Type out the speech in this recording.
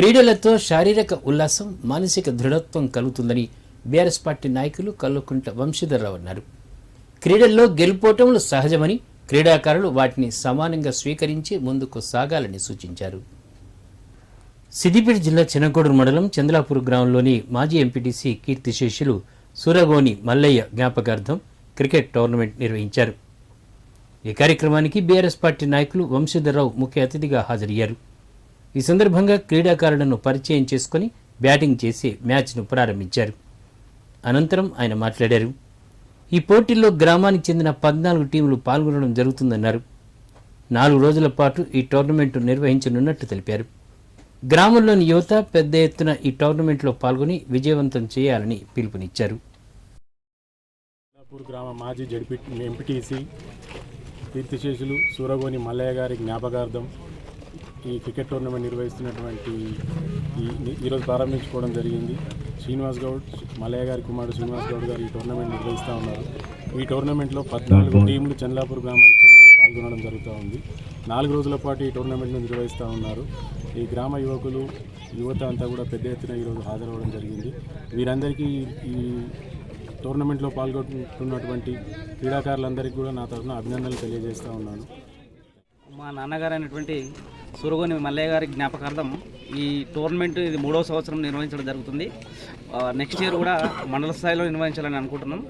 క్రీడలతో శారీరక ఉల్లాసం మానసిక దృఢత్వం కలుగుతుందని బీఆర్ఎస్ పార్టీ నాయకులు కల్లుకుంట వంశీధర్రావు అన్నారు. క్రీడల్లో గెలుపోటములు సహజమని క్రీడాకారులు వాటిని సమానంగా స్వీకరించి ముందుకు సాగాలని సూచించారు. సిద్దిపేట జిల్లా చిన్నకోడూరు మండలం చంద్లాపూర్ గ్రామంలోని మాజీ ఎంపీటీసీ కీర్తిశేషులు సూరగోని మల్లయ్య జ్ఞాపకార్థం క్రికెట్ టోర్నమెంట్ నిర్వహించారు. ఈ కార్యక్రమానికి బీఆర్ఎస్ పార్టీ నాయకులు వంశీధర్రావు ముఖ్య అతిథిగా హాజరయ్యారు. ఈ సందర్భంగా క్రీడాకారులను పరిచయం చేసుకుని బ్యాటింగ్ చేసి మ్యాచ్ను ప్రారంభించారు. అనంతరం ఆయన మాట్లాడారు. ఈ పోటీల్లో గ్రామానికి చెందిన పద్నాలుగు టీంలు పాల్గొనడం జరుగుతుందన్నారు. నాలుగు రోజుల పాటు ఈ టోర్నమెంట్ నిర్వహించనున్నట్టు తెలిపారు. గ్రామంలోని యువత పెద్ద ఎత్తున ఈ టోర్నమెంట్లో పాల్గొని విజయవంతం చేయాలని పిలుపునిచ్చారు. గ్రామ మాజీ జడ్పీ ఎంపీటీసీ కీర్తిశేషులు సూరగోని మల్లయ్య గారి జ్ఞాపకార్థం ఈ క్రికెట్ టోర్నమెంట్ నిర్వహిస్తున్నటువంటి ఈ ఈరోజు ప్రారంభించుకోవడం జరిగింది. శ్రీనివాస్ గౌడ్ మల్లయ్య గారి కుమారుడు శ్రీనివాస్ గౌడ్ గారు ఈ టోర్నమెంట్ నిర్వహిస్తూ ఉన్నారు. ఈ టోర్నమెంట్లో పద్నాలుగు టీంలు చంద్లాపూర్ గ్రామానికి చెందిన పాల్గొనడం జరుగుతూ ఉంది. నాలుగు రోజుల పాటు ఈ టోర్నమెంట్ను నిర్వహిస్తూ ఉన్నారు. ఈ గ్రామ యువకులు యువత అంతా కూడా పెద్ద ఎత్తున ఈరోజు హాజరవ్వడం జరిగింది. వీరందరికీ ఈ టోర్నమెంట్లో పాల్గొంటున్నటువంటి క్రీడాకారులందరికీ కూడా నా తరఫున అభినందనలు తెలియజేస్తూ ఉన్నాను. మా నాన్నగారు అయినటువంటి సురగోని మల్లయ్య గారి జ్ఞాపకార్థం ఈ టోర్నమెంట్ ఇది మూడో సంవత్సరం నిర్వహించడం జరుగుతుంది. నెక్స్ట్ ఇయర్ కూడా మండల స్థాయిలో నిర్వహించాలని అనుకుంటున్నాం.